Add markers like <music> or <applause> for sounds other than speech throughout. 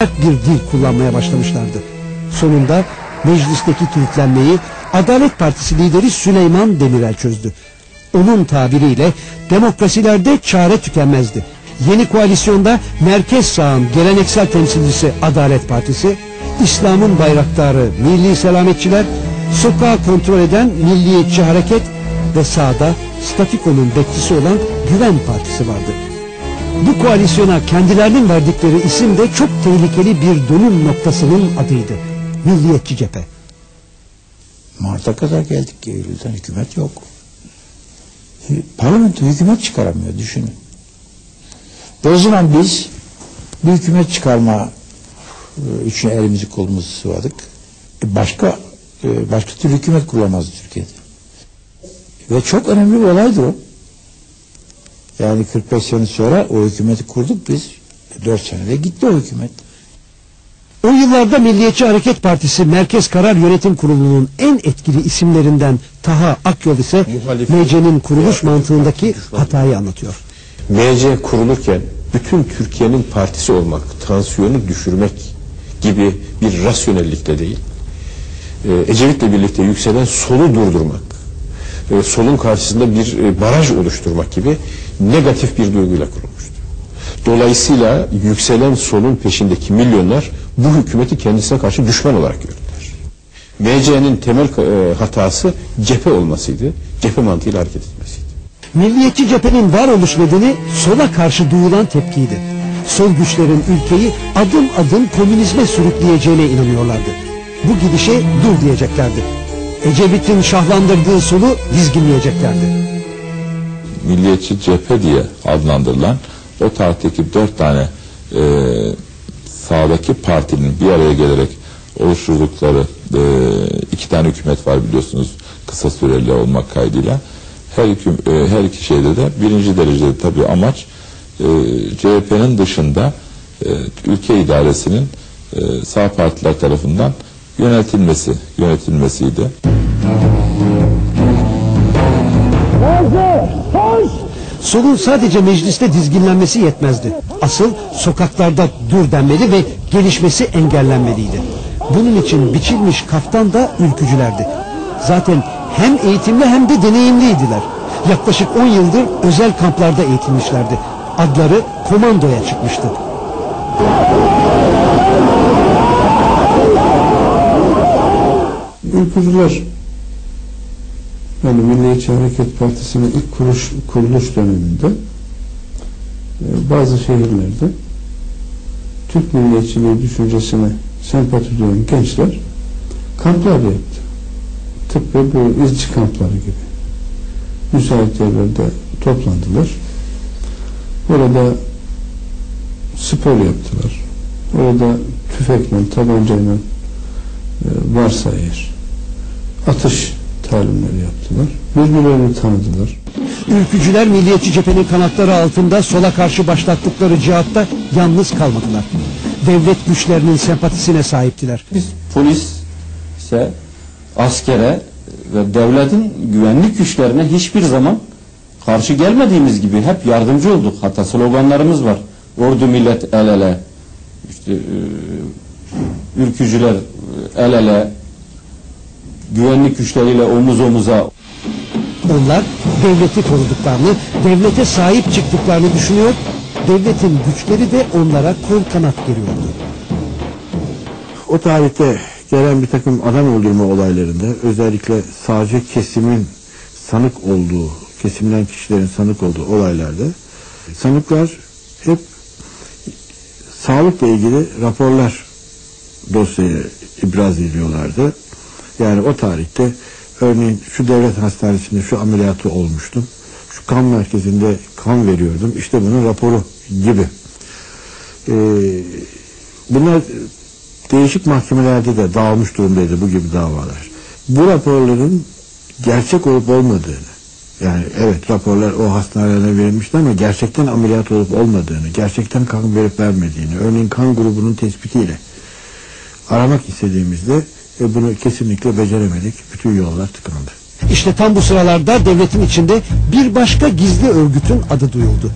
bir dil kullanmaya başlamışlardı. Sonunda meclisteki kilitlenmeyi Adalet Partisi lideri Süleyman Demirel çözdü. Onun tabiriyle demokrasilerde çare tükenmezdi. Yeni koalisyonda merkez sağın geleneksel temsilcisi Adalet Partisi, İslam'ın bayraktarı Milli Selametçiler, sokağı kontrol eden Milliyetçi Hareket ve sağda statiko'nun bekçisi olan Güven Partisi vardı. Bu koalisyona kendilerinin verdikleri isim de çok tehlikeli bir dönüm noktasının adıydı. Milliyetçi Cephe. Mart'a kadar geldik ki Eylül'den hükümet yok. Parlamento hükümet çıkaramıyor düşünün. Ve o zaman biz bir hükümet çıkarma e, için elimizi kolumuzu sıvadık. E, Başka e, başka türlü hükümet kuramazdı Türkiye'de. Ve çok önemli bir olaydır o. Yani 45 sene sonra o hükümeti kurduk biz. 4 senede gitti o hükümet. O yıllarda Milliyetçi Hareket Partisi Merkez Karar Yönetim Kurulu'nun en etkili isimlerinden Taha Akyol ise MC'nin kuruluş mantığındaki hatayı anlatıyor. MC kurulurken bütün Türkiye'nin partisi olmak, tansiyonu düşürmek gibi bir rasyonellikle değil, e, Ecevit'le birlikte yükselen solu durdurmak, e, solun karşısında bir e, baraj oluşturmak gibi negatif bir duyguyla kurulmuştu. Dolayısıyla yükselen solun peşindeki milyonlar bu hükümeti kendisine karşı düşman olarak gördüler. MC'nin temel e, hatası cephe olmasıydı, cephe mantığıyla hareket etmesiydi. Milliyetçi cephenin varoluş nedeni sola karşı duyulan tepkiydi. Sol güçlerin ülkeyi adım adım komünizme sürükleyeceğine inanıyorlardı. Bu gidişe dur diyeceklerdi. Ecevit'in şahlandırdığı solu dizginleyeceklerdi. Milliyetçi cephe diye adlandırılan o tarihteki dört tane e, sağdaki partinin bir araya gelerek oluşturdukları e, iki tane hükümet var biliyorsunuz kısa süreli olmak kaydıyla. Her, hüküm, e, her iki şeyde de birinci derecede tabii amaç e, CHP'nin dışında e, ülke idaresinin e, sağ partiler tarafından yönetilmesi yönetilmesiydi. Solun sadece mecliste dizginlenmesi yetmezdi. Asıl sokaklarda dur denmeli ve gelişmesi engellenmeliydi. Bunun için biçilmiş kaftan da ülkücülerdi. Zaten hem eğitimli hem de deneyimliydiler. Yaklaşık 10 yıldır özel kamplarda eğitilmişlerdi. Adları komandoya çıkmıştı. Ülkücüler yani Milliyetçi Hareket Partisi'nin ilk kuruş, kuruluş döneminde e, bazı şehirlerde Türk milliyetçiliği düşüncesine sempati duyan gençler kamplar yaptı. Tıpkı bu izci kampları gibi. Müsait yerlerde toplandılar. Orada spor yaptılar. Orada tüfekle, tabancayla e, varsa eğer atış talimleri yaptılar. Birbirlerini tanıdılar. Ülkücüler milliyetçi cephenin kanatları altında sola karşı başlattıkları cihatta yalnız kalmadılar. Devlet güçlerinin sempatisine sahiptiler. Biz polis ise askere ve devletin güvenlik güçlerine hiçbir zaman karşı gelmediğimiz gibi hep yardımcı olduk. Hatta sloganlarımız var. Ordu millet el ele. İşte e, ülkücüler e, el ele. Güvenlik güçleriyle omuz omuza Onlar devleti koruduklarını, devlete sahip çıktıklarını düşünüyor, devletin güçleri de onlara kol kanat geriyordu. O tarihte gelen bir takım adam öldürme olaylarında özellikle sağcı kesimin sanık olduğu, kesimden kişilerin sanık olduğu olaylarda sanıklar hep sağlıkla ilgili raporlar dosyaya ibraz ediyorlardı. Yani o tarihte örneğin şu devlet hastanesinde şu ameliyatı olmuştum. Şu kan merkezinde kan veriyordum. İşte bunun raporu gibi. Ee, bunlar değişik mahkemelerde de dağılmış durumdaydı bu gibi davalar. Bu raporların gerçek olup olmadığını yani evet raporlar o hastanelere verilmişti ama gerçekten ameliyat olup olmadığını, gerçekten kan verip vermediğini, örneğin kan grubunun tespitiyle aramak istediğimizde e, bunu kesinlikle beceremedik. Bütün yollar tıkandı. İşte tam bu sıralarda devletin içinde bir başka gizli örgütün adı duyuldu.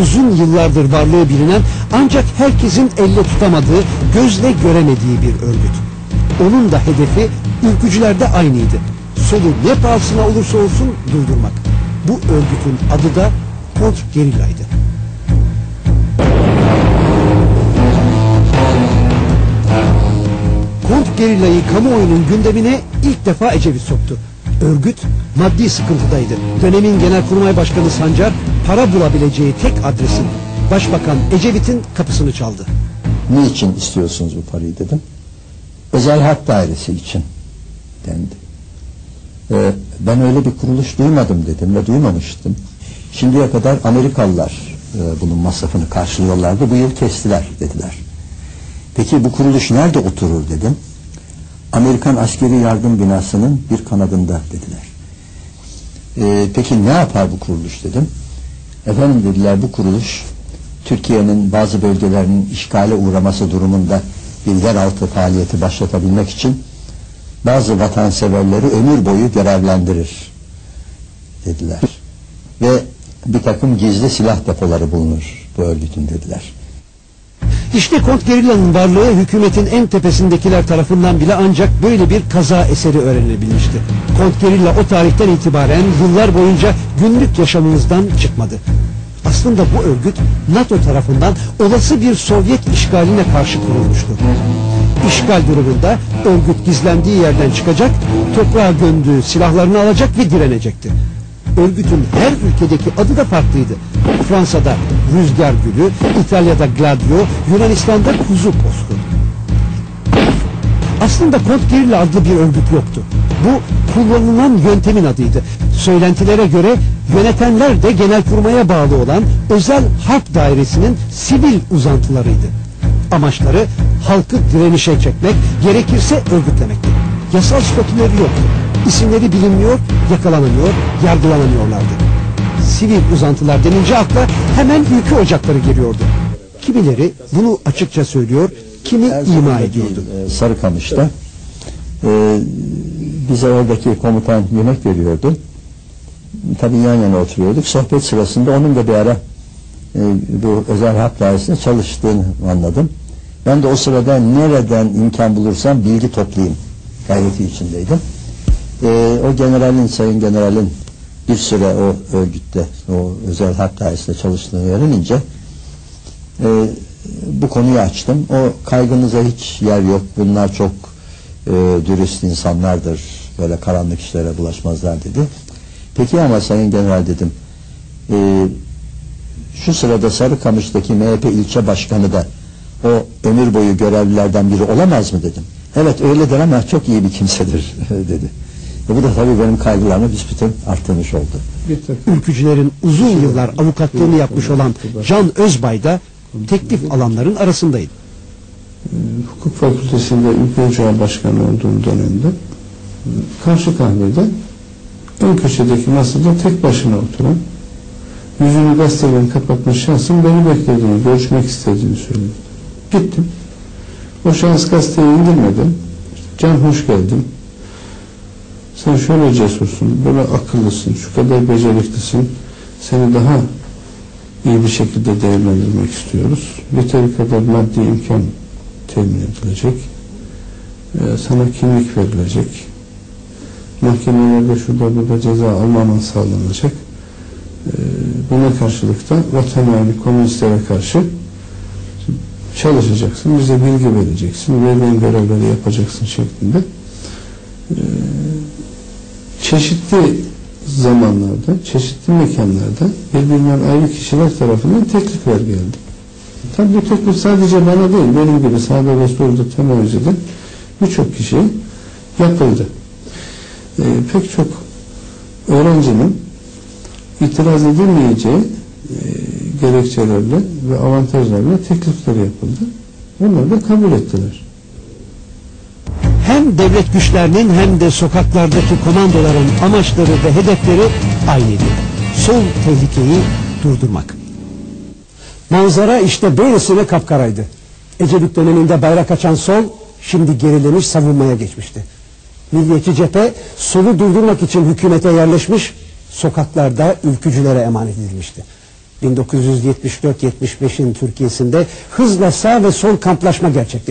uzun yıllardır varlığı bilinen ancak herkesin elle tutamadığı, gözle göremediği bir örgüt. Onun da hedefi ülkücülerde aynıydı. Solu ne pahasına olursa olsun durdurmak. Bu örgütün adı da kontrgerillaydı. Kontrgerillayı kamuoyunun gündemine ilk defa Ecevit soktu. Örgüt maddi sıkıntıdaydı. Dönemin Genelkurmay Başkanı Sancar para bulabileceği tek adresin Başbakan Ecevit'in kapısını çaldı. Niçin istiyorsunuz bu parayı dedim. Özel harp dairesi için dendi. Ee, ben öyle bir kuruluş duymadım dedim ve duymamıştım. Şimdiye kadar Amerikalılar e, bunun masrafını karşılıyorlardı. Bu yıl kestiler dediler. Peki bu kuruluş nerede oturur dedim. Amerikan askeri yardım binasının bir kanadında dediler. Ee, peki ne yapar bu kuruluş dedim. Efendim dediler bu kuruluş Türkiye'nin bazı bölgelerinin işgale uğraması durumunda bir yeraltı faaliyeti başlatabilmek için bazı vatanseverleri ömür boyu görevlendirir dediler. Ve bir takım gizli silah depoları bulunur bu örgütün dediler. İşte kontrgerilla'nın varlığı hükümetin en tepesindekiler tarafından bile ancak böyle bir kaza eseri öğrenilebilmişti. Kontrgerilla o tarihten itibaren yıllar boyunca günlük yaşamımızdan çıkmadı. Aslında bu örgüt NATO tarafından olası bir Sovyet işgaline karşı kurulmuştu. İşgal durumunda örgüt gizlendiği yerden çıkacak, toprağa gömdüğü silahlarını alacak ve direnecekti. Örgütün her ülkedeki adı da farklıydı. Fransa'da Rüzgar Gülü, İtalya'da Gladio, Yunanistan'da Kuzu Postu. Aslında Kontgerilla adlı bir örgüt yoktu. Bu kullanılan yöntemin adıydı. Söylentilere göre yönetenler de genelkurmaya bağlı olan özel harp dairesinin sivil uzantılarıydı. Amaçları halkı direnişe çekmek, gerekirse örgütlemekti. Yasal statüleri yoktu. İsimleri bilinmiyor, yakalanamıyor, yargılanamıyorlardı. Sivil uzantılar denince akla hemen ülke ocakları geliyordu. Kimileri bunu açıkça söylüyor, kimi ima ediyordu. e, Sarıkamış'ta e, bize oradaki komutan yemek veriyordu. Tabii yan yana oturuyorduk. Sohbet sırasında onun da bir ara e, bu özel harp dairesinde çalıştığını anladım. Ben de o sırada nereden imkan bulursam bilgi toplayayım gayreti içindeydim. E, o generalin, sayın generalin bir süre o örgütte, o özel harp dairesinde çalıştığını öğrenince e, bu konuyu açtım. O kaygınıza hiç yer yok. Bunlar çok e, dürüst insanlardır. Böyle karanlık işlere bulaşmazlar dedi. Peki ama Sayın General dedim. E, şu sırada Sarıkamış'taki MHP ilçe başkanı da o ömür boyu görevlilerden biri olamaz mı dedim. Evet öyledir ama çok iyi bir kimsedir <laughs> dedi. E, bu da tabii benim kaygılarımı büsbütün arttırmış oldu. Bir takım ülkücülerin uzun yıllar avukatlığını yapmış olan Can Özbay da teklif alanların arasındaydı. hukuk fakültesinde ülke ocağı başkanı olduğum dönemde e, karşı kahvede ön köşedeki masada tek başına oturan yüzünü gazeteden kapatmış şahsın beni beklediğini, görüşmek istediğini söyledi. Gittim. O şahıs gazeteyi indirmeden işte, Can hoş geldin. Sen şöyle cesursun, böyle akıllısın, şu kadar beceriklisin. Seni daha iyi bir şekilde değerlendirmek istiyoruz. Yeteri kadar maddi imkan temin edilecek. Ee, sana kimlik verilecek. Mahkemelerde şurada burada ceza almaman sağlanacak. Ee, buna karşılık da vatan komünistlere karşı çalışacaksın, bize bilgi vereceksin, verilen görevleri yapacaksın şeklinde. Çeşitli zamanlarda, çeşitli mekanlarda birbirinden ayrı kişiler tarafından teklifler geldi. Tabi bu teklif sadece bana değil, benim gibi sağda ve solda eden birçok kişiye yapıldı. Ee, pek çok öğrencinin itiraz edilmeyeceği e, gerekçelerle ve avantajlarla teklifler yapıldı. Onlar da kabul ettiler. Hem devlet güçlerinin hem de sokaklardaki komandoların amaçları ve hedefleri aynıydı. Sol tehlikeyi durdurmak. Manzara işte böylesine kapkaraydı. Ecevit döneminde bayrak açan sol şimdi gerilemiş savunmaya geçmişti. Milliyetçi cephe solu durdurmak için hükümete yerleşmiş, sokaklarda ülkücülere emanet edilmişti. 1974-75'in Türkiye'sinde hızla sağ ve sol kamplaşma gerçekleşti.